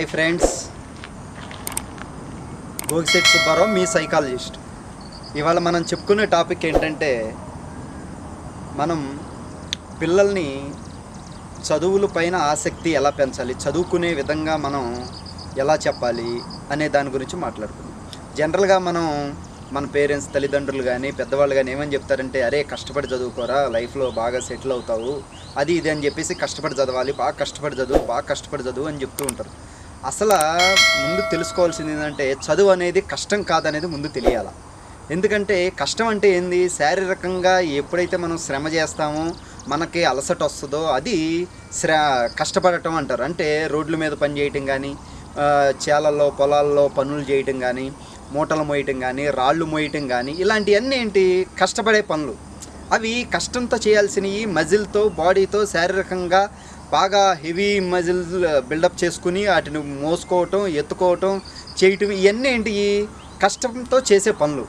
Hi friends Gogisetti Subbarao మీ psychologist ఇవాళ మనం చెప్పుకునే టాపిక్ ఏంటంటే మనం పిల్లల్ని చదువుల పైన ఆసక్తి ఎలా పెంచాలి? చదువుకునే విధంగా మనం ఎలా చెప్పాలి? అనే దాని గురించి మాట్లాడుకుందాం. జనరల్గా మనం మన పేరెంట్స్ తల్లిదండ్రులు కానీ పెద్దవాళ్ళు కానీ ఏమని చెప్తారంటే అరే కష్టపడి చదువుకోరా లైఫ్లో బాగా సెటిల్ అవుతావు అది ఇది అని చెప్పేసి కష్టపడి చదవాలి బాగా కష్టపడి చదువు బాగా కష్టపడి చదువు అని చెప్తూ ఉంటారు. అసలు ముందు తెలుసుకోవాల్సింది ఏంటంటే చదువు అనేది కష్టం కాదనేది ముందు తెలియాలి. ఎందుకంటే కష్టం అంటే ఏంది? శారీరకంగా ఎప్పుడైతే మనం శ్రమ చేస్తామో మనకి అలసట వస్తుందో అది శ్ర కష్టపడటం అంటారు. అంటే రోడ్ల మీద పని చేయటం కానీ చేలల్లో పొలాల్లో పనులు చేయటం కానీ మూటలు మోయటం కానీ రాళ్ళు మోయటం కానీ ఇలాంటివన్నీ ఏంటి? కష్టపడే పనులు. అవి కష్టంతో చేయాల్సినవి మజిల్తో బాడీతో శారీరకంగా బాగా హెవీ మజిల్ బిల్డప్ చేసుకుని వాటిని మోసుకోవటం ఎత్తుకోవటం చేయటం ఇవన్నీ ఏంటి? కష్టంతో చేసే పనులు.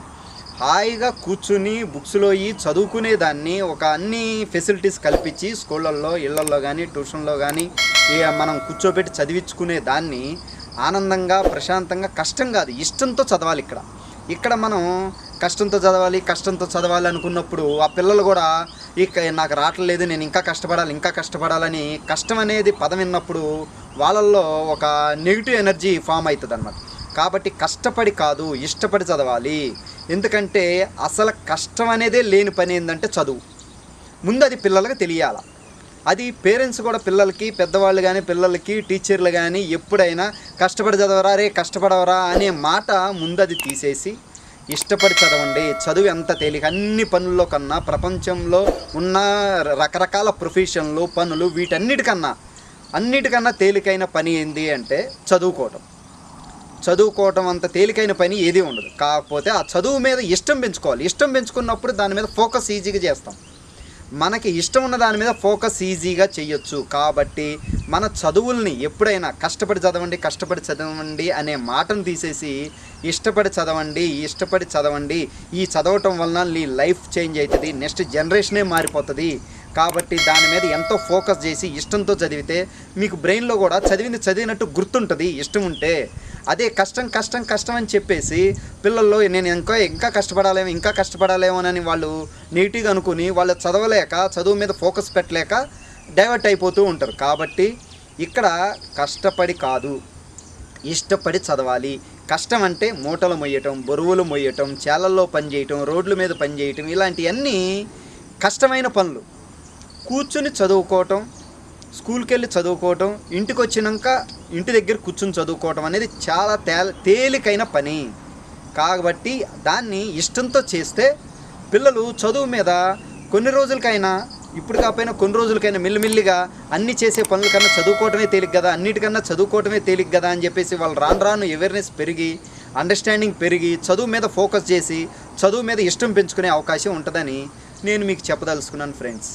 హాయిగా కూర్చుని బుక్స్లో ఈ చదువుకునే దాన్ని ఒక అన్ని ఫెసిలిటీస్ కల్పించి స్కూళ్ళల్లో ఇళ్ళల్లో కానీ ట్యూషన్లో కానీ ఇక మనం కూర్చోబెట్టి చదివించుకునే దాన్ని ఆనందంగా ప్రశాంతంగా కష్టం కాదు ఇష్టంతో చదవాలి ఇక్కడ. ఇక్కడ మనం కష్టంతో చదవాలి కష్టంతో చదవాలి అనుకున్నప్పుడు ఆ పిల్లలు కూడా ఇక నాకు రావట్లేదు నేను ఇంకా కష్టపడాలి ఇంకా కష్టపడాలని కష్టం అనేది పదం విన్నప్పుడు వాళ్ళల్లో ఒక నెగిటివ్ ఎనర్జీ ఫామ్ అవుతుంది అనమాట కాబట్టి కష్టపడి కాదు ఇష్టపడి చదవాలి. ఎందుకంటే అసలు కష్టం అనేదే లేని పని ఏంటంటే చదువు. ముందు అది పిల్లలకు తెలియాల. అది పేరెంట్స్ కూడా పిల్లలకి పెద్దవాళ్ళు కానీ పిల్లలకి టీచర్లు కానీ ఎప్పుడైనా కష్టపడి చదవరా రే కష్టపడవరా అనే మాట ముందు అది తీసేసి ఇష్టపడి చదవండి. చదువు ఎంత తేలిక? అన్ని పనుల్లో కన్నా ప్రపంచంలో ఉన్న రకరకాల ప్రొఫెషన్లు పనులు వీటన్నిటికన్నా అన్నిటికన్నా తేలికైన పని ఏంది అంటే చదువుకోవటం. చదువుకోవటం అంత తేలికైన పని ఏది ఉండదు. కాకపోతే ఆ చదువు మీద ఇష్టం పెంచుకోవాలి. ఇష్టం పెంచుకున్నప్పుడు దాని మీద ఫోకస్ ఈజీగా చేస్తాం. మనకి ఇష్టం ఉన్న దాని మీద ఫోకస్ ఈజీగా చేయొచ్చు కాబట్టి మన చదువుల్ని ఎప్పుడైనా కష్టపడి చదవండి కష్టపడి చదవండి అనే మాటను తీసేసి ఇష్టపడి చదవండి ఇష్టపడి చదవండి. ఈ చదవటం వలన నీ లైఫ్ చేంజ్ అవుతుంది నెక్స్ట్ జనరేషనే మారిపోతుంది. కాబట్టి దాని మీద ఎంతో ఫోకస్ చేసి ఇష్టంతో చదివితే మీకు బ్రెయిన్లో కూడా చదివింది చదివినట్టు గుర్తుంటుంది ఇష్టం ఉంటే. అదే కష్టం కష్టం కష్టం అని చెప్పేసి పిల్లల్లో నేను ఇంకా ఇంకా కష్టపడాలేమో ఇంకా కష్టపడాలేమోనని వాళ్ళు నీట్గా అనుకుని వాళ్ళు చదవలేక చదువు మీద ఫోకస్ పెట్టలేక డైవర్ట్ అయిపోతూ ఉంటారు. కాబట్టి ఇక్కడ కష్టపడి కాదు ఇష్టపడి చదవాలి. కష్టం అంటే మూటలు మొయ్యటం బరువులు మొయ్యటం చేలల్లో పనిచేయటం రోడ్ల మీద పని చేయటం ఇలాంటివన్నీ కష్టమైన పనులు. కూర్చుని చదువుకోవటం స్కూల్కి వెళ్ళి చదువుకోవటం ఇంటికి వచ్చినాక ఇంటి దగ్గర కూర్చుని చదువుకోవటం అనేది చాలా తే తేలికైన పని. కాబట్టి దాన్ని ఇష్టంతో చేస్తే పిల్లలు చదువు మీద కొన్ని రోజులకైనా ఇప్పుడు కాకపోయినా కొన్ని రోజులకైనా మిల్లిమిల్లిగా అన్ని చేసే పనుల కన్నా చదువుకోవటమే తేలిక కదా అన్నిటికన్నా చదువుకోవటమే తేలిక కదా అని చెప్పేసి వాళ్ళు రాను రాను అవేర్నెస్ పెరిగి అండర్స్టాండింగ్ పెరిగి చదువు మీద ఫోకస్ చేసి చదువు మీద ఇష్టం పెంచుకునే అవకాశం ఉంటుందని నేను మీకు చెప్పదలుచుకున్నాను ఫ్రెండ్స్